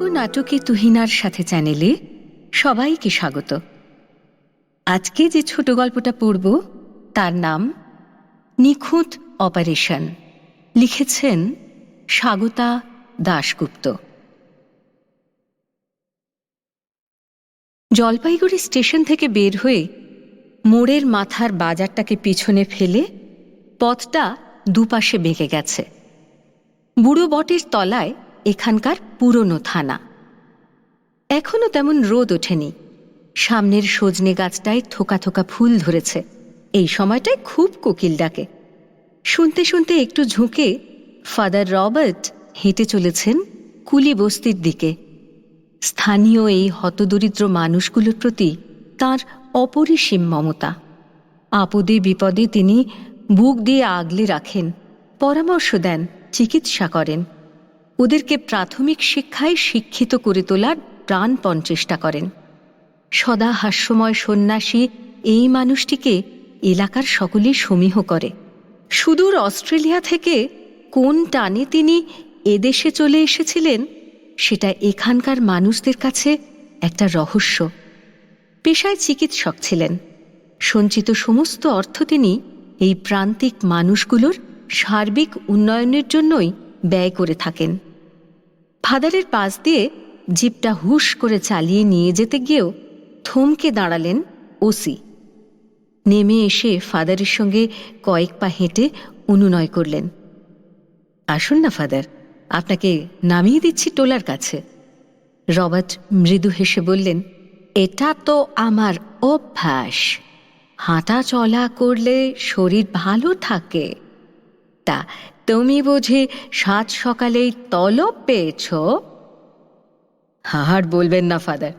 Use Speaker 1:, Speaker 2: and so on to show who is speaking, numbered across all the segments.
Speaker 1: গল্প নাটকে তুহিনার সাথে চ্যানেলে সবাইকে স্বাগত। আজকে যে ছোট গল্পটা পড়ব, তার নাম নিখুঁত অপারেশন। লিখেছেন স্বাগতা দাশগুপ্ত। জলপাইগুড়ি স্টেশন থেকে বের হয়ে মোড়ের মাথার বাজারটাকে পিছনে ফেলে পথটা দুপাশে বেঁকে গেছে। বুড়ো বটের তলায় এখানকার পুরনো থানা। এখনও তেমন রোদ ওঠেনি। সামনের সজনে গাছটায় থোকা থোকা ফুল ধরেছে। এই সময়টায় খুব কোকিল ডাকে। শুনতে শুনতে একটু ঝুঁকে ফাদার রবার্ট হেঁটে চলেছেন কুলি বস্তির দিকে। স্থানীয় এই হতদরিদ্র মানুষগুলোর প্রতি তার অপরিসীম মমতা। আপদে বিপদে তিনি বুক দিয়ে আগলে রাখেন, পরামর্শ দেন, চিকিৎসা করেন। ওদেরকে প্রাথমিক শিক্ষায় শিক্ষিত করে তোলার প্রাণপণ চেষ্টা করেন। সদা হাস্যময় সন্ন্যাসী এই মানুষটিকে এলাকার সকলেই সমীহ করে। সুদূর অস্ট্রেলিয়া থেকে কোন টানে তিনি এদেশে চলে এসেছিলেন, সেটা এখানকার মানুষদের কাছে একটা রহস্য। পেশায় চিকিৎসক ছিলেন। সঞ্চিত সমস্ত অর্থ তিনি এই প্রান্তিক মানুষগুলোর সার্বিক উন্নয়নের জন্যই ব্যয় করে থাকেন। ফাদারের পাশ দিয়ে জিপটা হুশ করে চালিয়ে নিয়ে যেতে গিয়েও থমকে দাঁড়ালেন ওসি। নেমে এসে ফাদারের সঙ্গে কয়েক পা হেঁটে অনুনয় করলেন। আসুন না ফাদার, আপনাকে নামিয়ে দিচ্ছি টোলার কাছে। রবার্ট মৃদু হেসে বললেন, এটা তো আমার অভ্যাস। হাঁটা চলা করলে শরীর ভালো থাকে। তা তুমি বুঝি সাত সকালেই তলব পেয়েছ? হাহার বলবেন না, ফাদার।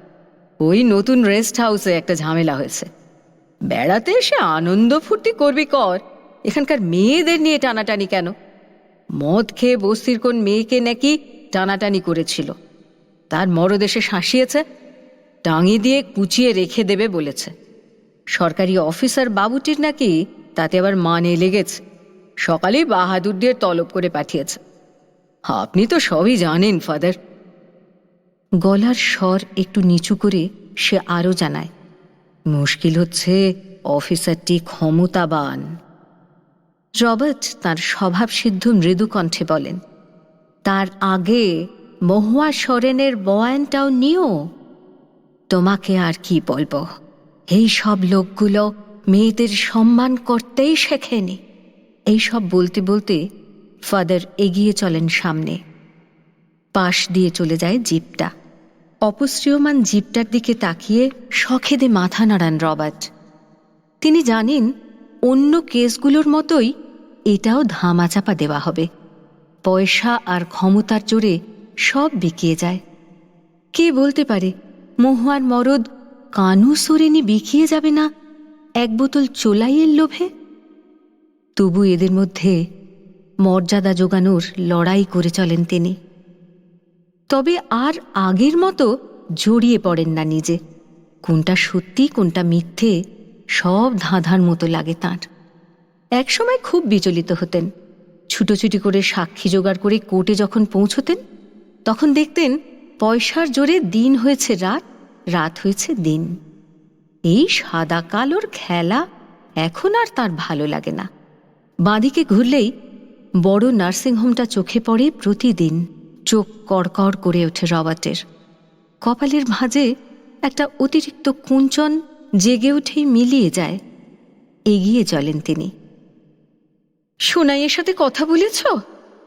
Speaker 1: ওই নতুন রেস্ট হাউসে একটা ঝামেলা হয়েছে। বেড়াতে এসে আনন্দ ফুর্তি করবি কর। এখানকার মেয়েদের নিয়ে টানাটানি কেন? মদ খেয়ে বস্তির কোন মেয়েকে নাকি টানাটানি করেছিল? তার মরদেশে শাসিয়েছে? টাঙি দিয়ে কুচিয়ে রেখে দেবে বলেছে। সরকারি অফিসার বাবুটির নাকি তাতে আবার মানে লেগেছে। সকালেই বাহাদুর দিয়ে তলব করে পাঠিয়েছে। আপনি তো সবই জানেন, ফাদার। গলার স্বর একটু নিচু করে সে আরও জানায়, মুশকিল হচ্ছে অফিসারটি ক্ষমতাবান। রবার্ট তার স্বভাবসিদ্ধ মৃদু কণ্ঠে বলেন, তার আগে মহুয়া সরেনের বয়ানটাও নিও। তোমাকে আর কি বলব? এই সব লোকগুলো মেয়েদের সম্মান করতেই শেখেনি। এই সব বলতে বলতে ফাদার এগিয়ে চলেন সামনে। পাশ দিয়ে চলে যায় জিপটা। অপশ্রিয়মান জিপটার দিকে তাকিয়ে সখেদে মাথা নাড়ান রবার্ট। তিনি জানেন অন্য কেসগুলোর মতোই এটাও ধামাচাপা দেওয়া হবে। পয়সা আর ক্ষমতার জোরে সব বিকিয়ে যায়। কে বলতে পারে, মহুয়ার মরদ কানু সরেনি বিকিয়ে যাবে না? এক বোতল চোলাইয়ের লোভে? তবু এদের মধ্যে মর্যাদা জোগানোর লড়াই করে চলেন তিনি। তবে আর আগের মতো জড়িয়ে পড়েন না নিজে। কোনটা সত্যি, কোনটা মিথ্যে, সব ধাঁধার মতো লাগে তাঁর। একসময় খুব বিচলিত হতেন। ছুটোছুটি করে সাক্ষী জোগাড় করে কোর্টে যখন পৌঁছতেন, তখন দেখতেন পয়সার জোরে দিন হয়েছে রাত রাত হয়েছে দিন। এই সাদা কালোর খেলা এখন আর তার ভালো লাগে না। বাঁদিকে ঘুরলেই বড় নার্সিংহোমটা চোখে পড়ে প্রতিদিন। চোখ কড়কড় করে ওঠে রবার্টের। কপালের ভাঁজে একটা অতিরিক্ত কুঞ্চন জেগে উঠেই মিলিয়ে যায়। এগিয়ে চলেন তিনি। সোনাইয়ের সাথে কথা বলেছ?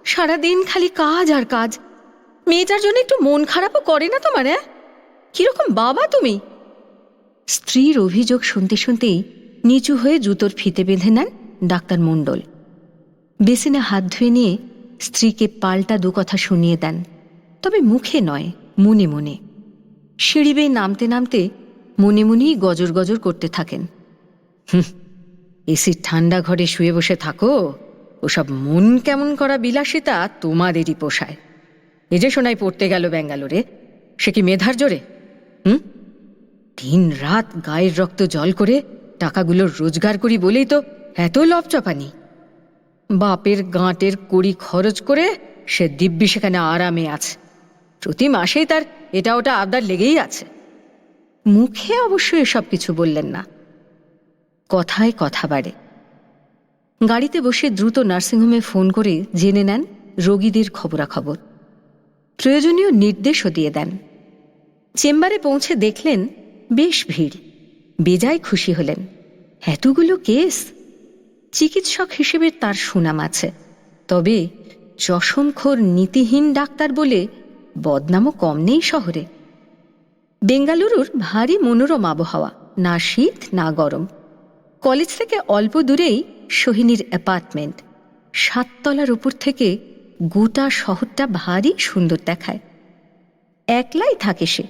Speaker 1: সারাদিন খালি কাজ আর কাজ। মেয়েটার জন্য একটু মন খারাপও করে না তোমার হ্যাঁ? কীরকম বাবা তুমি? স্ত্রীর অভিযোগ শুনতে শুনতেই নিচু হয়ে জুতোর ফিতে বেঁধে নেন ডাক্তার মণ্ডল। বেসিনে হাত ধুয়ে নিয়ে স্ত্রীকে পাল্টা দু কথা শুনিয়ে দেন। তবে মুখে নয়, মনে মনে। সিঁড়ি বেয়ে নামতে নামতে মনে মনেই গজর গজর করতে থাকেন। হুম এসির ঠান্ডা ঘরে শুয়ে বসে থাকো। ওসব মন কেমন করা বিলাসিতা তোমাদেরই পোষায়। এ যে সোনাই পড়তে গেল ব্যাঙ্গালোরে। সে কি মেধার জোরে? হুম? দিন রাত গায়ের রক্ত জল করে টাকাগুলোর রোজগার করি বলেই তো এত লপচপানি বাপের গাঁটের কড়ি খরচ করে সে দিব্যি সেখানে আরামে আছে। প্রতি মাসেই তার এটা ওটা আবদার লেগেই আছে। মুখে অবশ্য এসব কিছু বললেন না। কথায় কথা বাড়ে। গাড়িতে বসে দ্রুত নার্সিংহোমে ফোন করে জেনে নেন রোগীদের খবরাখবর। প্রয়োজনীয় নির্দেশও দিয়ে দেন। চেম্বারে পৌঁছে দেখলেন, বেশ ভিড়। বেজায় খুশি হলেন। এতগুলো কেস? চিকিৎসক হিসেবে তার সুনাম আছে। তবে চশমখোর নীতিহীন ডাক্তার বলে বদনামও কম নেই শহরে। বেঙ্গালুরুর ভারী মনোরম আবহাওয়া, না শীত, না গরম। কলেজ থেকে অল্প দূরেই সোহিনীর অ্যাপার্টমেন্ট। সাততলার উপর থেকে গোটা শহরটা ভারী সুন্দর দেখায়। একলাই থাকে সে।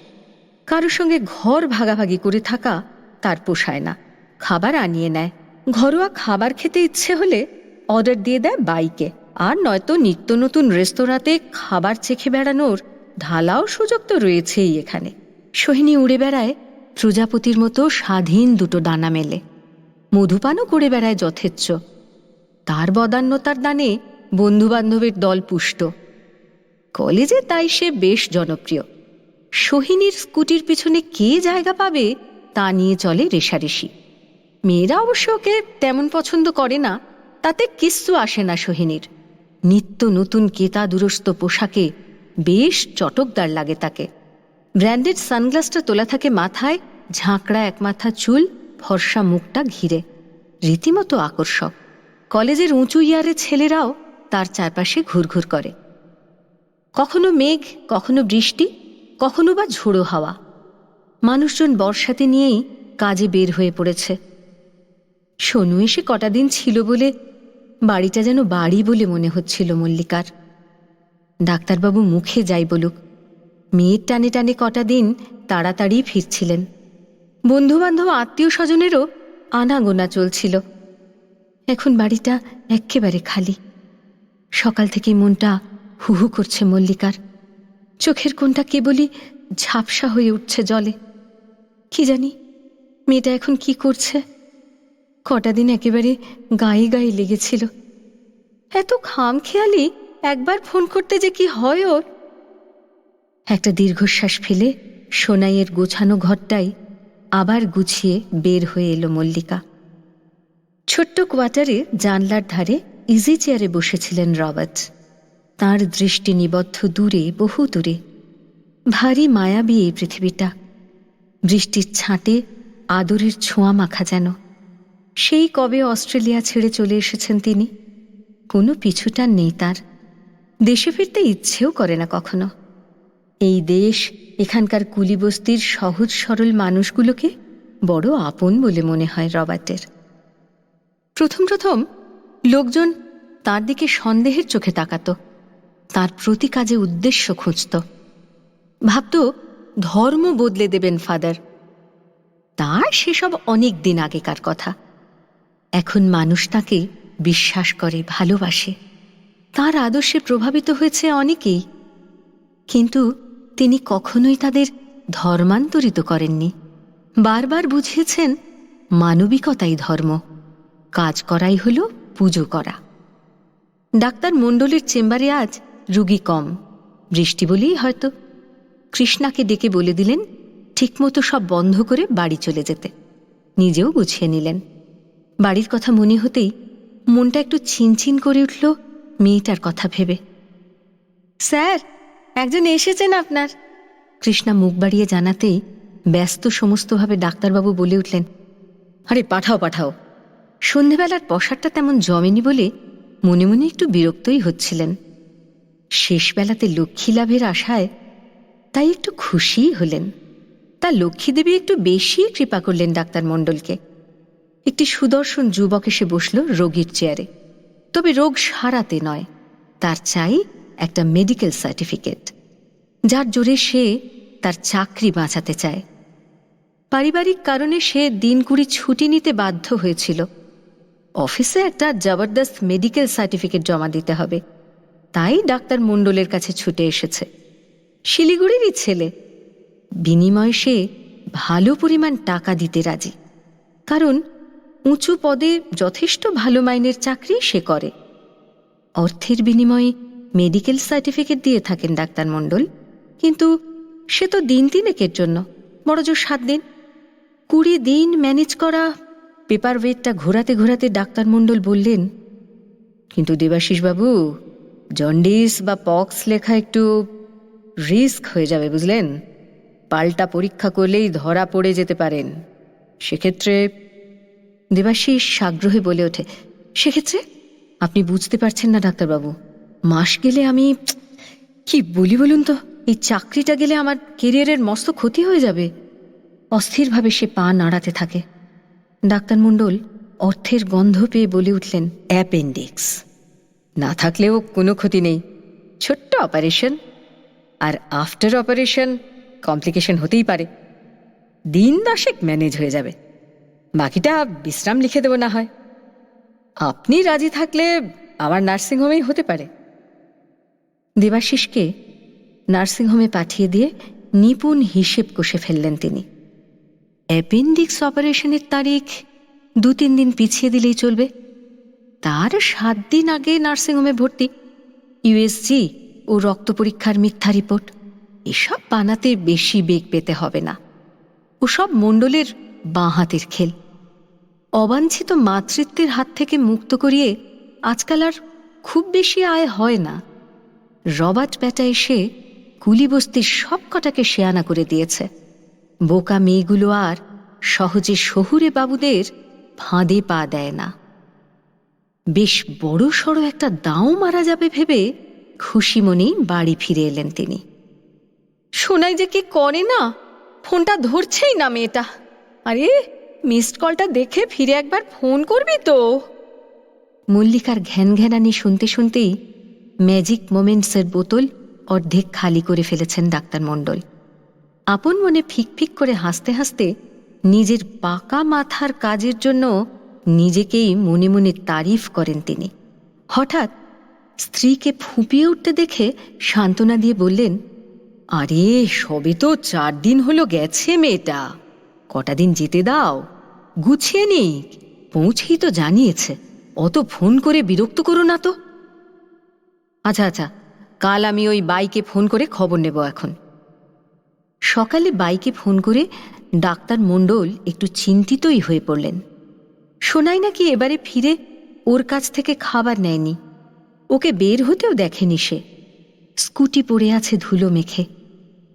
Speaker 1: কারোর সঙ্গে ঘর ভাগাভাগি করে থাকা তার পোষায় না। খাবার আনিয়ে নেয়। ঘরোয়া খাবার খেতে ইচ্ছে হলে অর্ডার দিয়ে দেয় বাইকে। আর নয়তো নিত্য নতুন রেস্তোরাঁতে খাবার চেখে বেড়ানোর ঢালাও সুযোগ তো রয়েছেই এখানে। সোহিনী উড়ে বেড়ায়, প্রজাপতির মতো স্বাধীন দুটো ডানা মেলে। মধুপানও করে বেড়ায় যথেচ্ছ। তার বদান্যতার দানে বন্ধুবান্ধবের দল পুষ্ট। কলেজে তাই সে বেশ জনপ্রিয়। সোহিনীর স্কুটির পিছনে কে জায়গা পাবে তা নিয়ে চলে রেশারেশি। মেয়েরা অবশ্য ওকে তেমন পছন্দ করে না, তাতে কিচ্ছু আসে না সোহিনীর। নিত্য নতুন কেতা দুরস্ত পোশাকে বেশ চটকদার লাগে তাকে। ব্র্যান্ডেড সানগ্লাসটা তোলা থাকে মাথায়, ঝাঁকড়া এক মাথা চুল, ফর্সা মুখটা ঘিরে। রীতিমতো আকর্ষক। কলেজের উঁচু ইয়ারে ছেলেরাও তার চারপাশে ঘুরঘুর করে। কখনো মেঘ, কখনো বৃষ্টি, কখনো বা ঝোড়ো হাওয়া। মানুষজন বর্ষাতে নিয়েই কাজে বের হয়ে পড়েছে। সোনু এসে কটা দিন ছিল বলে বাড়িটা যেন বাড়ি বলে মনে হচ্ছিল মল্লিকার। ডাক্তারবাবু মুখে যাই বলুক, মেয়ের টানে টানে কটা দিন তাড়াতাড়ি ফিরছিলেন। বন্ধুবান্ধব, আত্মীয় স্বজনেরও আনাগোনা চলছিল। এখন বাড়িটা এক্কেবারে খালি। সকাল থেকে মনটা হুহু করছে মল্লিকার। চোখের কোনটা কেবলই ঝাপসা হয়ে উঠছে জলে। কি জানি, মেয়েটা এখন কি করছে? কটা দিন একেবারে গায়ে গায়ে লেগেছিল। এত খাম খেয়ালি একবার ফোন করতে যে কি হয় ওর? একটা দীর্ঘশ্বাস ফেলে সোনাইয়ের গোছানো ঘরটাই আবার গুছিয়ে বের হয়ে এলো মল্লিকা। ছোট্ট কোয়ার্টারে জানলার ধারে ইজি চেয়ারে বসেছিলেন রবার্ট। তার দৃষ্টি নিবদ্ধ দূরে, বহু দূরে। ভারী মায়াবী এই পৃথিবীটা। বৃষ্টির ছাঁটে আদরের ছোঁয়া মাখা যেন। সেই কবে অস্ট্রেলিয়া ছেড়ে চলে এসেছেন তিনি? কোনো পিছুটান নেই তার। দেশে ফিরতে ইচ্ছেও করে না কখনো। এই দেশ, এখানকার কুলিবস্তির সহজ সরল মানুষগুলোকে বড় আপন বলে মনে হয় রবার্টের। প্রথম প্রথম লোকজন তার দিকে সন্দেহের চোখে তাকাত। তার প্রতি কাজে উদ্দেশ্য খুঁজত। ভাবত, ধর্ম বদলে দেবেন ফাদার। তার সেসব অনেক দিন আগেকার কথা। এখন মানুষ তাকে বিশ্বাস করে, ভালোবাসে। তার আদর্শে প্রভাবিত হয়েছে অনেকেই। কিন্তু তিনি কখনোই তাদের ধর্মান্তরিত করেননি। বারবার বুঝিয়েছেন, মানবিকতাই ধর্ম। কাজ করাই হল পুজো করা। ডাক্তার মণ্ডলের চেম্বারে আজ রুগী কম। বৃষ্টি বলেই হয়তো। কৃষ্ণাকে ডেকে বলে দিলেন, ঠিকমতো সব বন্ধ করে বাড়ি চলে যেতে। নিজেও গুছিয়ে নিলেন। বাড়ির কথা মনে হতেই মনটা একটু ছিনছিন করে উঠল মেয়েটার কথা ভেবে। স্যার একজন এসেছেন আপনার। কৃষ্ণা মুখ বাড়িয়ে জানাতেই ব্যস্ত সমস্তভাবে ডাক্তারবাবু বলে উঠলেন আরে পাঠাও পাঠাও। সন্ধেবেলার পশারটা তেমন জমেনি বলে মনে মনে একটু বিরক্তই হচ্ছিলেন। শেষবেলাতে লক্ষ্মী লাভের আশায় তাই একটু খুশিই হলেন। তা লক্ষ্মীদেবী একটু বেশি কৃপা করলেন ডাক্তার মণ্ডলকে একটি সুদর্শন যুবক এসে বসল রোগীর চেয়ারে। তবে রোগ সারাতে নয়, তার চাই একটা মেডিকেল সার্টিফিকেট, যার জোরে সে তার চাকরি বাঁচাতে চায়। পারিবারিক কারণে সে দিন কুড়ি ছুটি নিতে বাধ্য হয়েছিল। অফিসে একটা জবরদস্ত মেডিকেল সার্টিফিকেট জমা দিতে হবে, তাই ডাক্তার মণ্ডলের কাছে ছুটে এসেছে। শিলিগুড়িরই ছেলে। বিনিময়ে সে ভালো পরিমাণ টাকা দিতে রাজি, কারণ উঁচু পদে যথেষ্ট ভালো মাইনের চাকরি সে করে। অর্থের বিনিময়ে মেডিকেল সার্টিফিকেট দিয়ে থাকেন ডাক্তার মণ্ডল। কিন্তু সে তো দিন তিনেকের জন্য বড় জোর সাত দিন। কুড়ি দিন ম্যানেজ করা পেপার ওয়েটটা ঘোরাতে ঘোরাতে ডাক্তার মণ্ডল বললেন, কিন্তু দেবাশিসবাবু, জন্ডিস বা পক্স লেখা একটু রিস্ক হয়ে যাবে, বুঝলেন? পাল্টা পরীক্ষা করলেই ধরা পড়ে যেতে পারেন। সেক্ষেত্রে দেবাশিস আগ্রহে বলে ওঠে, সেক্ষেত্রে আপনি বুঝতে পারছেন না ডাক্তারবাবু, মাস গেলে আমি, কি বলি বলুন তো, এই চাকরিটা গেলে আমার কেরিয়ারের মস্ত ক্ষতি হয়ে যাবে। অস্থিরভাবে সে পা নাড়াতে থাকে। ডাক্তার মণ্ডল অর্থের গন্ধ পেয়ে বলে উঠলেন, অ্যাপেন্ডিক্স। না থাকলেও কোনো ক্ষতি নেই। ছোট্ট অপারেশন। আর আফটার অপারেশন কমপ্লিকেশন হতেই পারে। দিন দশেক ম্যানেজ হয়ে যাবে। বাকিটা বিশ্রাম লিখে দেব না হয়। আপনি রাজি থাকলে আমার নার্সিংহোমেই হতে পারে। দেবাশিসকে নার্সিংহোমে পাঠিয়ে দিয়ে নিপুণ হিসেব কষে ফেললেন তিনি। অ্যাপেন্ডিক্স অপারেশনের তারিখ দু তিন দিন পিছিয়ে দিলেই চলবে। তার সাত দিন আগে নার্সিংহোমে ভর্তি। ইউএসজি ও রক্ত পরীক্ষার মিথ্যা রিপোর্ট। এসব বানাতে বেশি বেগ পেতে হবে না। ওসব মণ্ডলের বাঁ হাতের খেল। অবাঞ্ছিত মাতৃত্বের হাত থেকে মুক্ত করিয়ে আজকাল আর খুব বেশি আয় হয় না। রবার্ট ব্যাটা এসে কুলিবস্তির সব কটাকে শেয়ানা করে দিয়েছে। বোকা মেয়েগুলো আর সহজে শহুরে বাবুদের ফাঁদে পা দেয় না। বেশ বড় সড়ো একটা দাও মারা যাবে ভেবে খুশি মনেই বাড়ি ফিরে এলেন তিনি। শোনাই যে কি করে না? ফোনটা ধরছেই না মেয়েটা। আরে মিসড কলটা দেখে ফিরে একবার ফোন করবি তো। মল্লিকার ঘ্যান ঘ্যানানি শুনতে শুনতেই ম্যাজিক মোমেন্টসের বোতল অর্ধেক খালি করে ফেলেছেন ডাক্তার মণ্ডল। আপন মনে ফিক ফিক করে হাসতে হাসতে নিজের পাকা মাথার কাজের জন্য নিজেকেই মনে মনে তারিফ করেন তিনি। হঠাৎ স্ত্রীকে ফুঁপিয়ে উঠতে দেখে সান্ত্বনা দিয়ে বললেন, আরে, সবে তো চার দিন হলো গেছে মেয়েটা। কটা দিন যেতে দাও? গুছিয়ে নিক পৌঁছেই তো জানিয়েছে। অত ফোন করে বিরক্ত করো না তো। আচ্ছা আচ্ছা কাল আমি ওই বাইকে ফোন করে খবর নেব এখন। সকালে বাইকে ফোন করে ডাক্তার মণ্ডল একটু চিন্তিতই হয়ে পড়লেন। শোনাই নাকি এবারে ফিরে ওর কাছ থেকে খাবার নেয়নি। ওকে বের হতেও দেখেনি সে। স্কুটি পড়ে আছে ধুলো মেখে।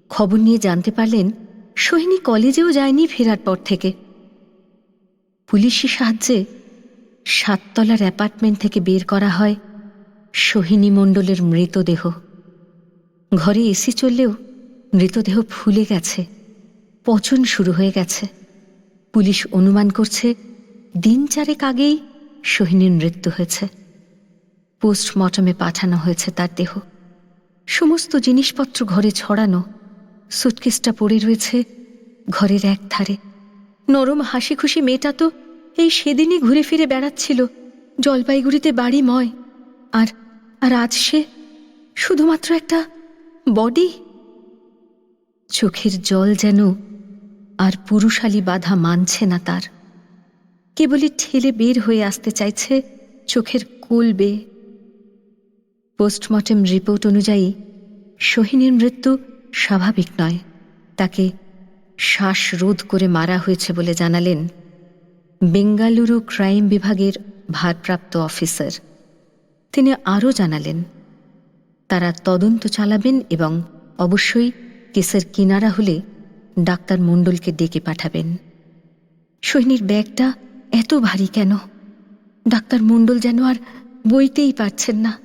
Speaker 1: খবর নিয়ে জানতে পারলেন, সোহিনী কলেজেও যায়নি ফেরার পর থেকে। পুলিশি সাহায্যে সাততলার অ্যাপার্টমেন্ট থেকে বের করা হয় সোহিনী মণ্ডলের মৃতদেহ। ঘরে এসি চললেও মৃতদেহ ফুলে গেছে, পচন শুরু হয়ে গেছে। পুলিশ অনুমান করছে দিন চারেক আগেই সোহিনীর মৃত্যু হয়েছে। পোস্টমর্টমে পাঠানো হয়েছে তার দেহ। সমস্ত জিনিসপত্র ঘরে ছড়ানো, সুটকেসটা পড়ে রয়েছে ঘরের এক ধারে নরম হাসি খুশি মেয়েটা তো এই সেদিনই ঘুরে ফিরে বেড়াচ্ছিল, জলপাইগুড়িতে বাড়ি ময়। আর আর আজ সে শুধুমাত্র একটা বডি? চোখের জল যেন আর পুরুষালী বাধা মানছে না তার। কেবলই ঠেলে বের হয়ে আসতে চাইছে চোখের কোল বেয়ে পোস্টমর্টেম রিপোর্ট অনুযায়ী, সোহিনীর মৃত্যু স্বাভাবিক নয়, তাকে শ্বাসরোধ করে মারা হয়েছে বলে জানালেন বেঙ্গালুরু ক্রাইম বিভাগের ভারপ্রাপ্ত অফিসার। তিনি আরও জানালেন, তারা তদন্ত চালাবেন এবং অবশ্যই কেসের কিনারা হলে ডাক্তার মণ্ডলকে ডেকে পাঠাবেন। সৈনির ব্যাগটা এত ভারী কেন? ডাক্তার মণ্ডল যেন আর বইতেই পারছেন না।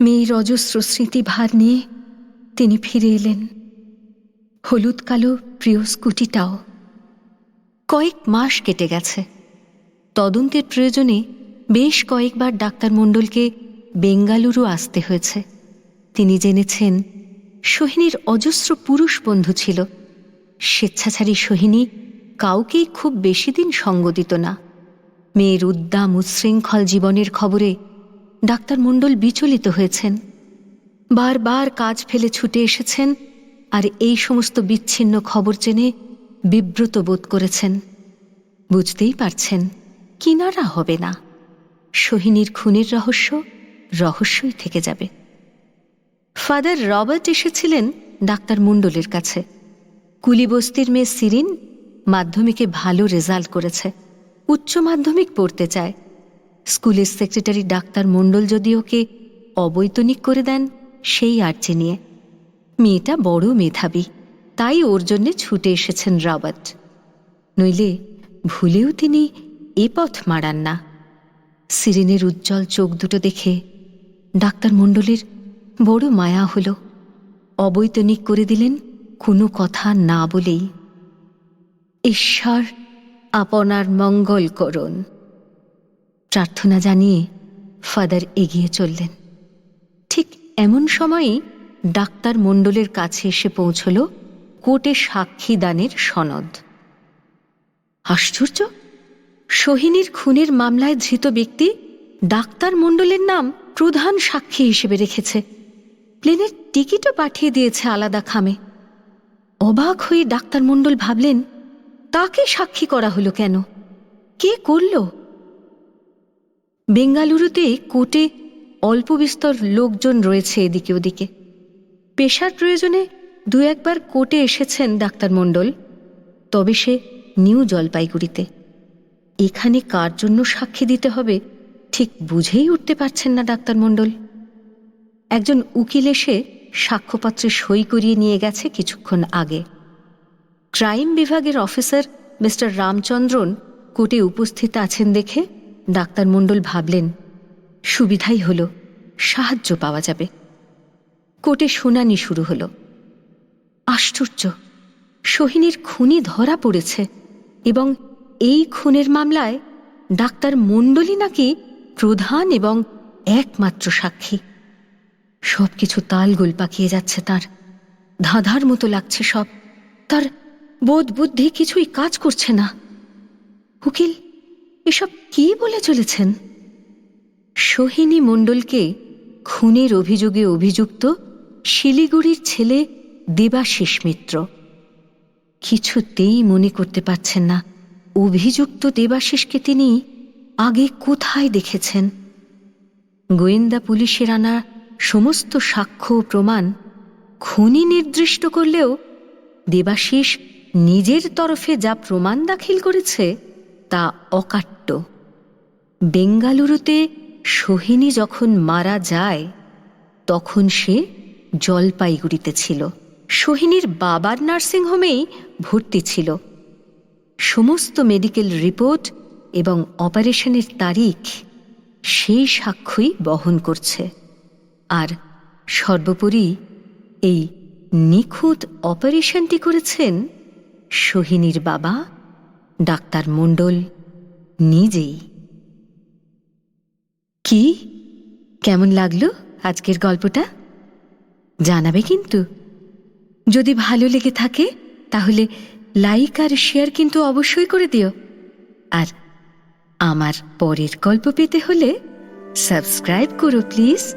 Speaker 1: মেয়ের অজস্র স্মৃতি ভার নিয়ে তিনি ফিরে এলেন। হলুদ কালো প্রিয় স্কুটিটাও। কয়েক মাস কেটে গেছে। তদন্তের প্রয়োজনে বেশ কয়েকবার ডাক্তার মণ্ডলকে বেঙ্গালুরু আসতে হয়েছে। তিনি জেনেছেন, সোহিনীর অজস্র পুরুষ বন্ধু ছিল। স্বেচ্ছাচারী সোহিনী কাউকেই খুব বেশি দিন সঙ্গ দিত না। মেয়ের উদ্দাম, উচ্ছৃঙ্খল জীবনের খবরে ডাক্তার মণ্ডল বিচলিত হয়েছেন। বারবার কাজ ফেলে ছুটে এসেছেন আর এই সমস্ত বিচ্ছিন্ন খবর জেনে বিব্রত বোধ করেছেন। বুঝতেই পারছেন, কিনারা হবে না। সোহিনীর খুনের রহস্য রহস্যই থেকে যাবে। ফাদার রবার্ট এসেছিলেন ডাক্তার মণ্ডলের কাছে। কুলিবস্তির মেয়ে সিরিন মাধ্যমিকে ভালো রেজাল্ট করেছে। উচ্চ মাধ্যমিক পড়তে চায়। স্কুলের সেক্রেটারি ডাক্তার মণ্ডল যদি ওকে অবৈতনিক করে দেন, সেই আর্জি নিয়ে। মেয়েটা বড় মেধাবী, তাই ওর জন্যে ছুটে এসেছেন রাবাত নইলে ভুলেও তিনি এ পথ মারান না। সিরিনের উজ্জ্বল চোখ দুটো দেখে ডাক্তার মণ্ডলের বড় মায়া হল। অবৈতনিক করে দিলেন কোনো কথা না বলেই। ঈশ্বর আপনার মঙ্গল করুন। প্রার্থনা জানিয়ে ফাদার এগিয়ে চললেন। ঠিক এমন সময়ই ডাক্তার মণ্ডলের কাছে এসে পৌঁছল কোর্টে সাক্ষী দানের সনদ। আশ্চর্য! সোহিনীর খুনের মামলায় ধৃত ব্যক্তি ডাক্তার মণ্ডলের নাম প্রধান সাক্ষী হিসেবে রেখেছে। প্লেনের টিকিটও পাঠিয়ে দিয়েছে আলাদা খামে। অবাক হয়ে ডাক্তার মণ্ডল ভাবলেন, তাকে সাক্ষী করা হলো কেন? কে করল? বেঙ্গালুরুতে কোর্টে অল্প বিস্তর লোকজন রয়েছে এদিকে ওদিকে। পেশার প্রয়োজনে দু একবার কোর্টে এসেছেন ডাক্তার মণ্ডল, তবে সে নিউ জলপাইগুড়িতে। এখানে কার জন্য সাক্ষী দিতে হবে ঠিক বুঝেই উঠতে পারছেন না ডাক্তার মণ্ডল। একজন উকিল এসে সাক্ষ্যপত্রে সই করিয়ে নিয়ে গেছে কিছুক্ষণ আগে। ক্রাইম বিভাগের অফিসার মিস্টার রামচন্দ্রন কোর্টে উপস্থিত আছেন দেখে ডাক্তার মণ্ডল ভাবলেন, সুবিধাই হল, সাহায্য পাওয়া যাবে। কোর্টে শুনানি শুরু হলো। আশ্চর্য, সোহিনীর খুনি ধরা পড়েছে এবং এই খুনের মামলায় ডাক্তার মণ্ডলী নাকি প্রধান এবং একমাত্র সাক্ষী। সব সবকিছু তালগোল পাকিয়ে যাচ্ছে তার। ধাঁধার মতো লাগছে সব। তার বোধ বুদ্ধি কিছুই কাজ করছে না। উকিল, এসব কি বলে চলেছেন? সোহিনী মণ্ডলকে খুনের অভিযোগে অভিযুক্ত শিলিগুড়ির ছেলে দেবাশিস মিত্র। কিছুতেই মনে করতে পারছেন না, অভিযুক্ত দেবাশিসকে তিনি আগে কোথায় দেখেছেন? গোয়েন্দা পুলিশের আনা সমস্ত সাক্ষ্য প্রমাণ খুনি নির্দিষ্ট করলেও দেবাশিস নিজের তরফে যা প্রমাণ দাখিল করেছে তা অকাট্য। বেঙ্গালুরুতে সোহিনী যখন মারা যায়, তখন সে জলপাইগুড়িতে ছিল। সোহিনীর বাবার নার্সিংহোমেই ভর্তি ছিল। সমস্ত মেডিকেল রিপোর্ট এবং অপারেশনের তারিখ সেই সাক্ষ্যই বহন করছে। আর সর্বোপরি এই নিখুঁত অপারেশনটি করেছেন সোহিনীর বাবা, ডাক্তার মণ্ডল নিজেই। কি? কেমন লাগল আজকের গল্পটা? জানাবে কিন্তু। যদি ভালো লেগে থাকে, তাহলে লাইক আর শেয়ার কিন্তু অবশ্যই করে দিও। আর আমার পরের গল্প পেতে হলে সাবস্ক্রাইব করো, প্লিজ।